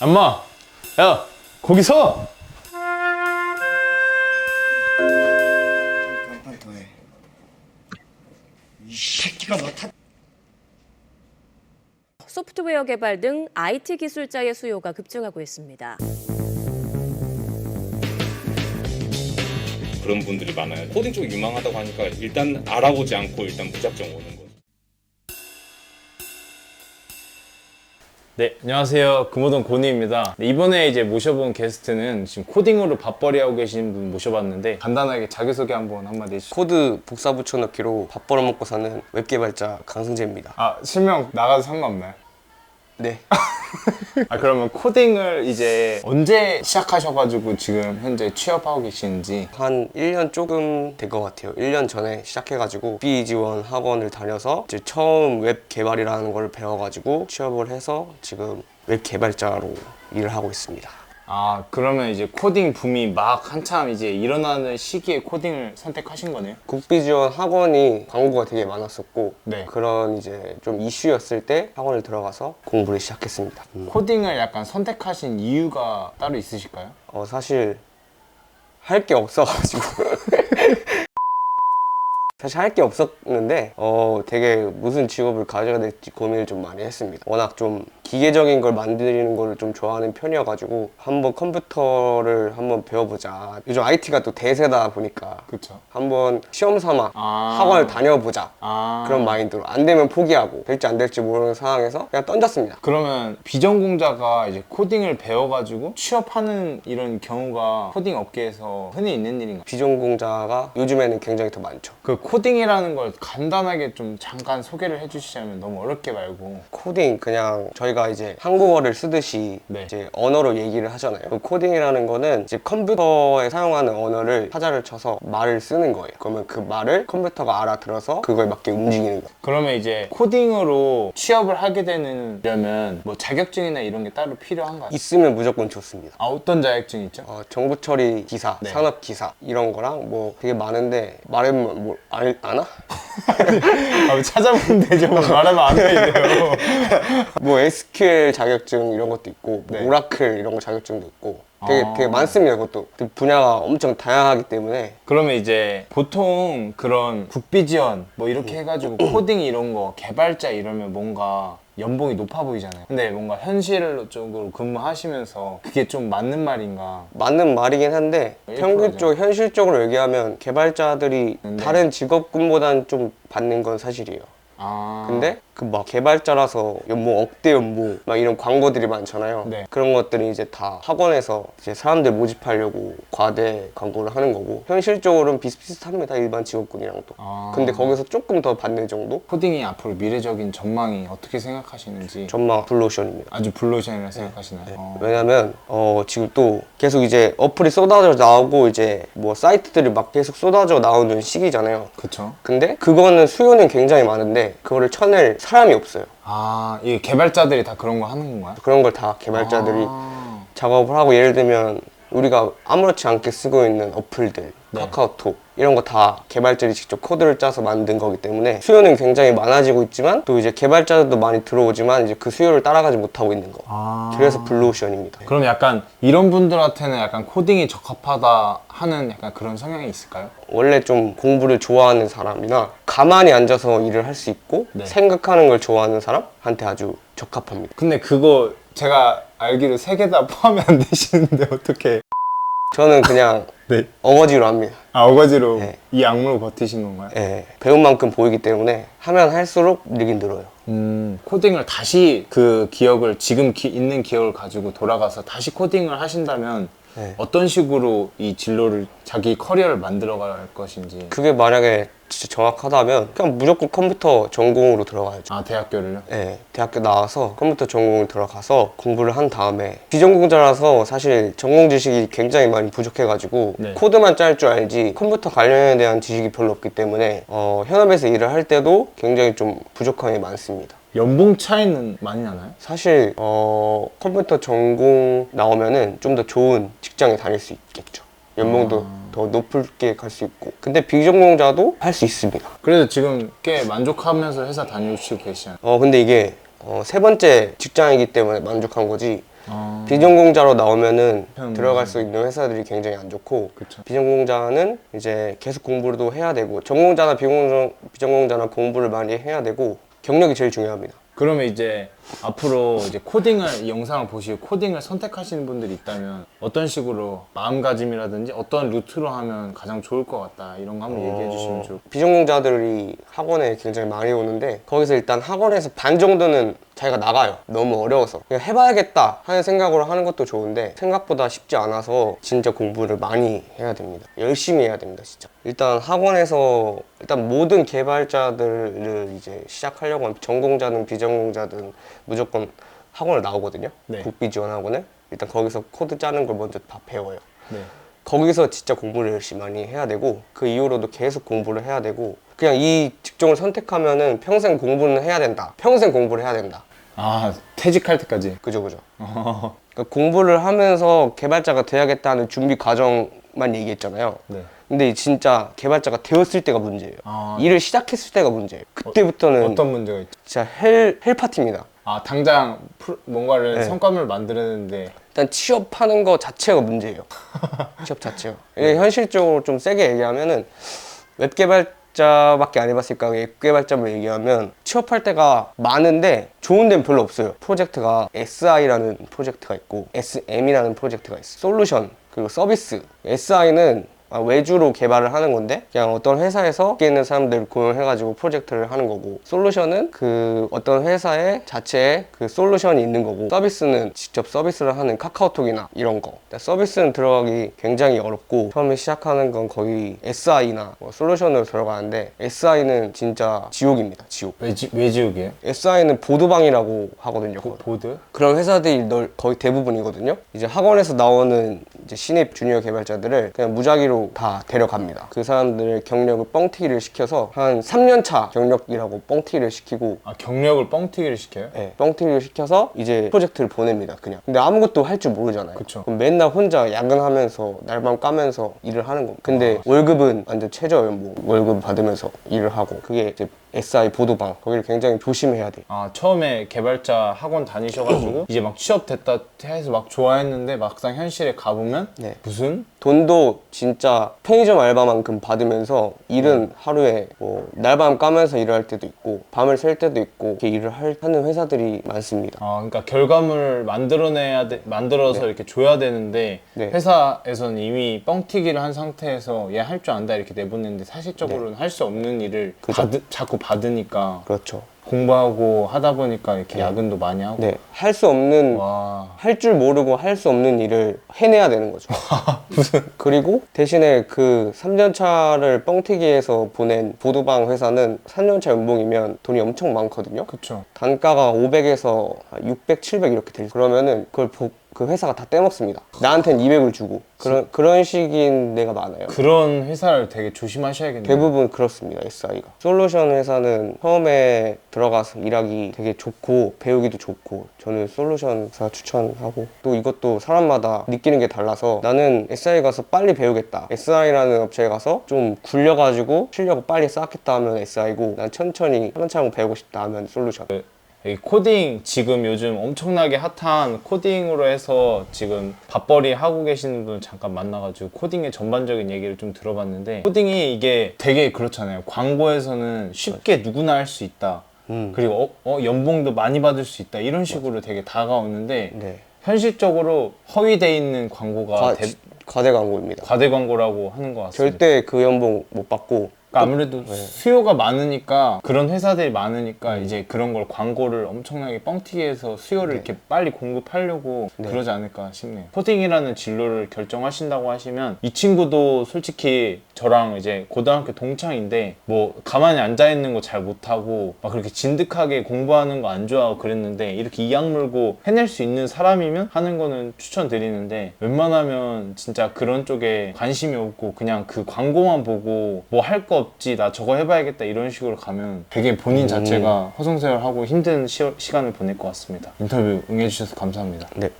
엄마, 야, 거기 서! 한판 더해. 이 새끼가 나타. 소프트웨어 개발 등 IT 기술자의 수요가 급증하고 있습니다. 그런 분들이 많아요. 코딩 쪽이 유망하다고 하니까 일단 알아보지 않고 일단 무작정 오는 거 네, 안녕하세요. 금호동 고니입니다. 네, 이번에 이제 모셔본 게스트는 지금 코딩으로 밥벌이 하고 계신 분 모셔봤는데 간단하게 자기소개 한번 한마디 해주시죠. 코드 복사 붙여넣기로 밥 벌어먹고 사는 웹 개발자 강승재입니다. 아, 실명 나가도 상관없나요? 네. 아, 그러면 코딩을 이제 언제 시작하셔가지고 지금 현재 취업하고 계시는지 한 1년 조금 된 것 같아요. 1년 전에 시작해가지고 B 지원 학원을 다녀서 이제 처음 웹 개발이라는 걸 배워가지고 취업을 해서 지금 웹 개발자로 일을 하고 있습니다. 아, 그러면 이제 코딩 붐이 막 한참 이제 일어나는 시기에 코딩을 선택하신 거네요? 국비 지원 학원이 광고가 되게 많았었고 네. 그런 이제 좀 이슈였을 때 학원을 들어가서 공부를 시작했습니다. 음. 코딩을 약간 선택하신 이유가 따로 있으실까요? 어, 사실 할 게 없어가지고 사실 할 게 없었는데 어 되게 무슨 직업을 가져야 될지 고민을 좀 많이 했습니다. 워낙 좀 기계적인 걸 만드는 걸 좀 좋아하는 편이어가지고 한번 컴퓨터를 한번 배워보자. 요즘 IT가 또 대세다 보니까 그쵸. 한번 시험 삼아 아. 학원을 다녀보자. 아. 그런 마인드로 안 되면 포기하고 될지 안 될지 모르는 상황에서 그냥 던졌습니다. 그러면 비전공자가 이제 코딩을 배워가지고 취업하는 이런 경우가 코딩 업계에서 흔히 있는 일인가요? 비전공자가 요즘에는 굉장히 더 많죠. 그 코딩이라는 걸 간단하게 좀 잠깐 소개를 해주시자면 너무 어렵게 말고 코딩 그냥 저희가 이제 한국어를 쓰듯이 네. 이제 언어로 얘기를 하잖아요. 그 코딩이라는 거는 이제 컴퓨터에 사용하는 언어를 타자를 쳐서 말을 쓰는 거예요. 그러면 그 말을 컴퓨터가 알아들어서 그거에 맞게 움직이는 거예요. 그러면 이제 코딩으로 취업을 하게 되려면 뭐 자격증이나 이런 게 따로 필요한가요? 있으면 무조건 좋습니다. 아 어떤 자격증 있죠? 어, 정보 처리 기사, 네. 산업 기사 이런 거랑 뭐 되게 많은데 말하면 뭐 알, 아나? 아, 찾아보면 되죠 뭐 말하면 안 되는데요 뭐 SQL 자격증 이런 것도 있고 뭐 네. 오라클 이런 거 자격증도 있고 되게 아. 되게 많습니다. 그것도 분야가 엄청 다양하기 때문에 그러면 이제 보통 그런 국비 지원 뭐 이렇게 해가지고 코딩 이런 거 개발자 이러면 뭔가 연봉이 높아 보이잖아요. 근데 뭔가 현실적으로 근무하시면서 그게 좀 맞는 말인가? 맞는 말이긴 한데. 평균적 현실적으로 얘기하면 개발자들이 네. 다른 직업군보다는 좀 받는 건 사실이에요. 아 근데 그 막 개발자라서 연봉 억대 연봉 막 이런 광고들이 많잖아요. 네. 그런 것들이 이제 다 학원에서 이제 사람들 모집하려고 과대 광고를 하는 거고 현실적으로는 비슷비슷합니다 일반 직업군이랑도. 아. 근데 거기서 조금 더 받는 정도? 코딩이 앞으로 미래적인 전망이 어떻게 생각하시는지 전망 블루오션입니다. 아주 블루오션이라 생각하시나요? 어. 왜냐면 어 지금 또 계속 이제 어플이 쏟아져 나오고 이제 뭐 사이트들이 막 계속 쏟아져 나오는 시기잖아요. 그쵸? 근데 그거는 수요는 굉장히 많은데 그거를 쳐낼 사람이 없어요. 아, 이 개발자들이 다 그런 거 하는 건가요? 그런 걸 다 개발자들이 아. 작업을 하고 예를 들면 우리가 아무렇지 않게 쓰고 있는 어플들 네. 카카오톡 이런 거 다 개발자들이 직접 코드를 짜서 만든 거기 때문에 수요는 굉장히 많아지고 있지만 또 이제 개발자들도 많이 들어오지만 이제 그 수요를 따라가지 못하고 있는 거 아. 그래서 블루오션입니다 그럼 약간 이런 분들한테는 약간 코딩이 적합하다 하는 약간 그런 성향이 있을까요? 원래 좀 공부를 좋아하는 사람이나 가만히 앉아서 일을 할 수 있고 네. 생각하는 걸 좋아하는 사람한테 아주 적합합니다 근데 그거 제가 알기로 세 개 다 포함이 안 되시는데 어떻게? 저는 그냥 네. 어거지로 합니다 아 어거지로 네. 이 악물고 버티신 건가요? 예, 배운 만큼 보이기 때문에 하면 할수록 늘긴 늘어요 음 코딩을 다시 그 기억을 지금 기- 있는 기억을 가지고 돌아가서 다시 코딩을 하신다면 네. 어떤 식으로 이 진로를 자기 커리어를 만들어갈 것인지 그게 만약에 진짜 정확하다면 그냥 무조건 컴퓨터 전공으로 들어가야죠. 아 대학교를요? 네, 대학교 나와서 컴퓨터 전공을 들어가서 공부를 한 다음에 비전공자라서 사실 전공 지식이 굉장히 많이 부족해가지고 네. 코드만 짤 줄 알지 컴퓨터 관련에 대한 지식이 별로 없기 때문에 어, 현업에서 일을 할 때도 굉장히 좀 부족함이 많습니다. 연봉 차이는 많이 나나요? 사실 어, 컴퓨터 전공 나오면은 좀 더 좋은 직장에 다닐 수 있겠죠. 연봉도 더 높게 갈 수 있고. 근데 비전공자도 할 수 있습니다. 그래도 지금 꽤 만족하면서 회사 다니시고 계시잖아요. 어 근데 이게 어, 세 번째 직장이기 때문에 만족한 거지 아, 비전공자로 나오면은 음. 들어갈 수 있는 회사들이 굉장히 안 좋고 그쵸. 비전공자는 이제 계속 공부도 해야 되고 전공자나 비공정, 비전공자나 공부를 많이 해야 되고 경력이 제일 중요합니다. 그러면 이제 앞으로 이제 코딩을 이 영상을 보시고 코딩을 선택하시는 분들이 있다면 어떤 식으로 마음가짐이라든지 어떤 루트로 하면 가장 좋을 것 같다 이런 거 한번 얘기해 주시면 좋을 것 어, 비전공자들이 학원에 굉장히 많이 오는데 거기서 일단 학원에서 반 정도는 자기가 나가요. 너무 어려워서 그냥 해봐야겠다 하는 생각으로 하는 것도 좋은데 생각보다 쉽지 않아서 진짜 공부를 많이 해야 됩니다. 열심히 해야 됩니다, 진짜. 일단 학원에서 일단 모든 개발자들을 이제 시작하려고 하면 전공자든 비전공자든 무조건 학원을 나오거든요. 네. 국비 지원 학원을 일단 거기서 코드 짜는 걸 먼저 다 배워요. 네. 거기서 진짜 공부를 열심히 많이 해야 되고 그 이후로도 계속 공부를 해야 되고 그냥 이 직종을 선택하면은 평생 공부는 해야 된다. 평생 공부를 해야 된다. 아 퇴직할 때까지 그죠 그죠. 그러니까 공부를 하면서 개발자가 돼야겠다는 준비 과정만 얘기했잖아요. 네. 근데 진짜 개발자가 되었을 때가 문제예요. 아. 일을 시작했을 때가 문제예요. 그때부터는 어떤 문제가 있죠? 진짜 헬, 헬 파티입니다. 아 당장 프로- 뭔가를 네. 성과물을 만들었는데 일단 취업하는 거 자체가 문제예요. 취업 자체가. 이게 현실적으로 좀 세게 얘기하면은 웹 개발자밖에 안 해봤으니까 웹 개발자로 얘기하면 취업할 때가 많은데 좋은 데는 별로 없어요. 프로젝트가 SI라는 프로젝트가 있고 SM이라는 프로젝트가 있어. 솔루션 그리고 서비스. SI는 아, 외주로 개발을 하는 건데 그냥 어떤 회사에서 거기에 있는 사람들 고용해가지고 프로젝트를 하는 거고 솔루션은 그 어떤 회사의 자체에 그 솔루션이 있는 거고 서비스는 직접 서비스를 하는 카카오톡이나 이런 거 근데 서비스는 들어가기 굉장히 어렵고 처음에 시작하는 건 거의 SI나 뭐 솔루션으로 들어가는데 SI는 진짜 지옥입니다 지옥 외지, 외지옥이에요? SI는 보도방이라고 하거든요 보, 보드? 그런 회사들이 널 거의 대부분이거든요. 이제 학원에서 나오는 이제 신입 주니어 개발자들을 그냥 무작위로 다 데려갑니다. 그 사람들의 경력을 뻥튀기를 시켜서 한 3년 차 경력이라고 뻥튀기를 시키고 아 경력을 뻥튀기를 시켜요? 예, 뻥튀기를 시켜서 이제 프로젝트를 보냅니다. 그냥. 근데 아무것도 할 줄 모르잖아요. 그쵸. 그럼 맨날 혼자 야근하면서 날밤 까면서 일을 하는 겁니다. 근데 아. 월급은 완전 최저 연봉 월급 받으면서 일을 하고 그게 이제 SI 보도방 거기를 굉장히 조심해야 돼요. 아 처음에 개발자 학원 다니셔가지고 이제 막 취업됐다 해서 막 좋아했는데 막상 현실에 가보면 네. 무슨 돈도 진짜 편의점 알바만큼 받으면서 일은 하루에 뭐 날밤 까면서 일을 할 때도 있고 밤을 샐 때도 있고 이렇게 일을 할- 하는 회사들이 많습니다. 아 그러니까 결과물을 만들어내야 돼 만들어서 이렇게 줘야 되는데 네. 회사에서는 이미 뻥튀기를 한 상태에서 얘 할 줄 안다 이렇게 내보냈는데 사실적으로는 할 수 없는 일을 네. 받으, 자꾸 받으니까 그렇죠. 공부하고 하다 보니까 이렇게 야근도 많이 하고 네. 할 수 없는 와 할 줄 모르고 할 수 없는 일을 해내야 되는 거죠. 그리고 대신에 그 3년 차를 뻥튀기해서 보낸 보도방 회사는 3년 차 연봉이면 돈이 엄청 많거든요. 그쵸 단가가 500에서 600, 700 이렇게 될 그러면은 그걸 보- 그 회사가 다 떼먹습니다. 나한텐 200을 주고 그런 그런 식인 데가 많아요. 그런 회사를 되게 조심하셔야겠네요 대부분 그렇습니다. SI가 솔루션 회사는 처음에 들어가서 일하기 되게 좋고 배우기도 좋고 저는 솔루션 회사 추천하고 또 이것도 사람마다 느끼는 게 달라서 나는 SI 가서 빨리 배우겠다. SI라는 업체에 가서 좀 굴려가지고 실력을 빨리 쌓겠다 하면 SI고 난 천천히 차근차근 배우고 싶다 하면 솔루션. 이 코딩 지금 요즘 엄청나게 핫한 코딩으로 해서 지금 밥벌이 하고 계시는 분 잠깐 만나가지고 코딩의 전반적인 얘기를 좀 들어봤는데 코딩이 이게 되게 그렇잖아요 광고에서는 쉽게 누구나 할 수 있다 음. 그리고 어, 어, 연봉도 많이 받을 수 있다 이런 식으로 되게 다가오는데 네. 현실적으로 허위돼 있는 광고가 과, 대- 과대 광고입니다. 과대 광고라고 하는 것 같습니다 절대 그 연봉 못 받고 그러니까 아무래도 수요가 많으니까 그런 회사들이 많으니까 이제 그런 걸 광고를 엄청나게 뻥튀기 해서 수요를 이렇게 빨리 공급하려고 그러지 않을까 싶네요. 코딩이라는 진로를 결정하신다고 하시면 이 친구도 솔직히 저랑 이제 고등학교 동창인데 뭐 가만히 앉아 있는 거 잘 못하고 막 그렇게 진득하게 공부하는 거 안 좋아하고 그랬는데 이렇게 이악 물고 해낼 수 있는 사람이면 하는 거는 추천드리는데 웬만하면 진짜 그런 쪽에 관심이 없고 그냥 그 광고만 보고 뭐 할 거 없지. 나 저거 해봐야겠다. 이런 식으로 가면 되게 본인 자체가 허송세월하고 힘든 시, 시간을 보낼 것 같습니다. 인터뷰 응해주셔서 감사합니다. 네